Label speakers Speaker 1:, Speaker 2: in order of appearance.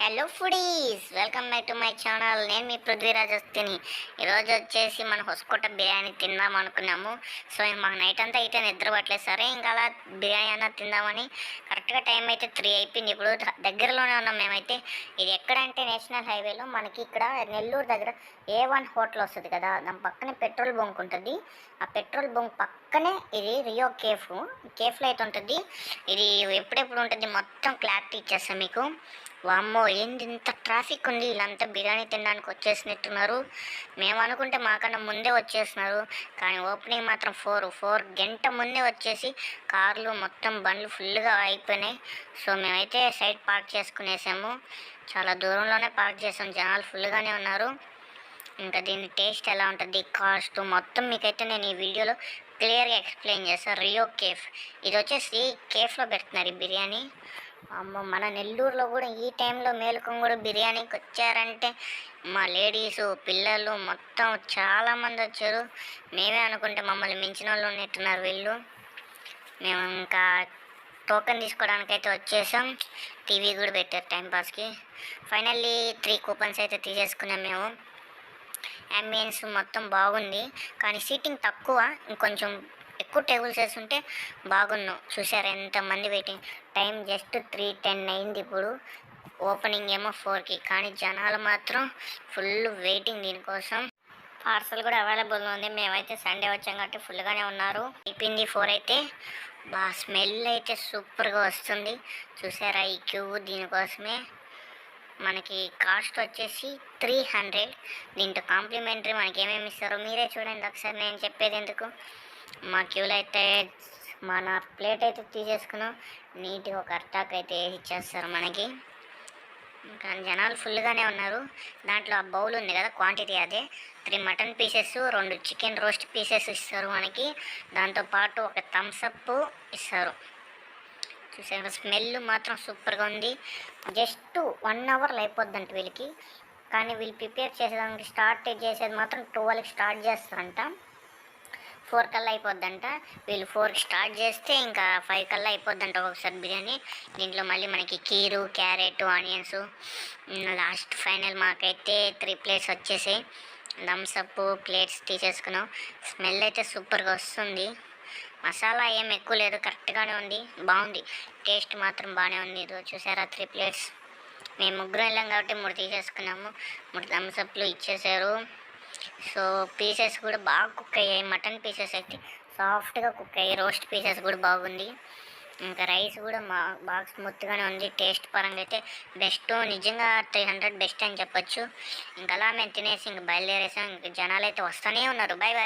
Speaker 1: Hello foodies welcome back to my channel నేను మీ పృథ్వీరాజ్ వస్తుని ఈరోజు వచ్చేసి మన హొసకోట బిర్యానీ తిందాం అనుకున్నాము. సో మాకు నైట్ అంతా అయితే నిద్ర పట్టలేదు సరే. ఇంకా అలా బిర్యానీ అన్నా తిందామని కరెక్ట్గా టైం అయితే త్రీ అయిపోయింది. ఇప్పుడు దగ్గరలోనే ఉన్నాం మేమైతే. ఇది ఎక్కడంటే నేషనల్ హైవేలో మనకి ఇక్కడ నెల్లూరు దగ్గర ఏ వన్ హోటల్ వస్తుంది కదా. దాని పక్కనే పెట్రోల్ బంక్ ఉంటుంది. ఆ పెట్రోల్ బంక్ పక్కనే ఇది రియో కేఫ్ కేఫ్లో అయితే ఉంటుంది. ఇది ఎప్పుడెప్పుడు ఉంటుంది మొత్తం క్లారిటీ ఇచ్చేస్తాం మీకు. వామ్మో ఏంది ఇంత ట్రాఫిక్ ఉంది? వీళ్ళంతా బిర్యానీ తినడానికి వచ్చేసినట్టున్నారు. మేము అనుకుంటే మాకన్నా ముందే వచ్చేస్తున్నారు కానీ ఓపెనింగ్ మాత్రం ఫోర్ ఫోర్ గంట ముందే వచ్చేసి కార్లు మొత్తం బండ్లు ఫుల్గా అయిపోయినాయి సో మేమైతే సైడ్ పార్క్ చేసుకునేసాము. చాలా దూరంలోనే పార్క్ చేసాం. జనాలు ఫుల్గానే ఉన్నారు. ఇంకా దీని టేస్ట్ ఎలా ఉంటుంది? కాస్ట్ మొత్తం మీకైతే నేను ఈ వీడియోలో క్లియర్గా ఎక్స్ప్లెయిన్ చేస్తాను రియో కేఫ్ ఇది వచ్చేసి కేఫ్లో పెడుతున్నారు ఈ బిర్యానీ. అమ్మ మన నెల్లూరులో కూడా ఈ టైంలో మేలుకొని కూడా బిర్యానీకి వచ్చారంటే మా లేడీసు పిల్లలు మొత్తం చాలామంది వచ్చారు. మేమే అనుకుంటే మమ్మల్ని మించిన వాళ్ళు ఉన్నట్టున్నారు వీళ్ళు. మేము ఇంకా టోకెన్ తీసుకోవడానికి అయితే వచ్చేసాం. టీవీ కూడా పెట్టారు టైంపాస్కి ఫైనల్లీ త్రీ కూపన్స్ అయితే తీసేసుకున్నాం మేము. అంబియన్స్ మొత్తం బాగుంది. కానీ సీటింగ్ తక్కువ. ఇంకొంచెం ఎక్కువ టేబుల్స్ వేస్తుంటే బాగున్నాం. చూసారు ఎంతమంది waiting? Time just three ten అయింది ఇప్పుడు. ఓపెనింగ్ ఏమో ఫోర్కి కానీ జనాలు మాత్రం ఫుల్ వెయిటింగ్ దీనికోసం పార్సల్ కూడా అవైలబుల్ ఉంది. మేమైతే సండే వచ్చాం కాబట్టి ఫుల్గానే ఉన్నారు. అయిపోయింది ఫోర్ అయితే. బా స్మెల్ అయితే సూపర్గా వస్తుంది. చూసారా ఈ క్యూ దీనికోసమే మనకి కాస్ట్ వచ్చేసి త్రీ హండ్రెడ్. దీంట్లో కాంప్లిమెంటరీ మనకి ఏమేమి ఇస్తారో మీరే చూడండి ఒకసారి నేను చెప్పేది ఎందుకు. మా క్యూలో అయితే మన ప్లేట్ అయితే తీసేసుకున్నాం. నీట్గా ఒక అర్టాక్ అయితే వేసి ఇచ్చేస్తారు మనకి. కానీ జనాలు ఫుల్గానే ఉన్నారు. దాంట్లో ఆ బౌల్ ఉంది కదా క్వాంటిటీ అదే. త్రీ మటన్ పీసెస్ రెండు చికెన్ రోస్ట్ పీసెస్ ఇస్తారు మనకి. దాంతోపాటు ఒక థమ్స్అప్ ఇస్తారు. చూసారు స్మెల్ మాత్రం సూపర్గా ఉంది. జస్ట్ వన్ అవర్లో అయిపోద్దంట వీళ్ళకి. కానీ వీళ్ళు ప్రిపేర్ చేసేదానికి స్టార్ట్ చేసేది మాత్రం ట్వెల్వ్కి స్టార్ట్ చేస్తారంట. ఫోర్ కల్లా అయిపోద్దంట. వీళ్ళు ఫోర్ స్టార్ట్ చేస్తే ఇంకా ఫైవ్ కల్లా అయిపోద్దంట ఒకసారి బిర్యానీ. దీంట్లో మళ్ళీ మనకి కీరు క్యారెట్ ఆనియన్స్. లాస్ట్ ఫైనల్ మాకైతే త్రీ ప్లేట్స్ వచ్చేసాయి థమ్స్అప్ ప్లేట్స్ తీసేసుకున్నాం. స్మెల్ అయితే సూపర్గా వస్తుంది. మసాలా ఏం ఎక్కువ లేదు కరెక్ట్గానే ఉంది. బాగుంది. టేస్ట్ మాత్రం బాగానే ఉంది. ఇదో చూసారా త్రీ ప్లేట్స్. మేము ముగ్గురు వెళ్ళాం కాబట్టి మూడు తీసేసుకున్నాము. మూడు థమ్స్అప్లు ఇచ్చేసారు. సో పీసెస్ కూడా బాగా కుక్ అయ్యాయి. మటన్ పీసెస్ అయితే సాఫ్ట్గా కుక్ అయ్యాయి. రోస్ట్ పీసెస్ కూడా బాగుంది. ఇంకా రైస్ కూడా మా బాగా స్మూత్గానే ఉంది. టేస్ట్ పరంగా అయితే బెస్ట్. నిజంగా త్రీ హండ్రెడ్ బెస్ట్ అని చెప్పొచ్చు. ఇంకా అలా మేము తినేసి ఇంక బయలుదేరేసాం. ఇంక జనాలు అయితే వస్తూనే ఉన్నారు. Bye bye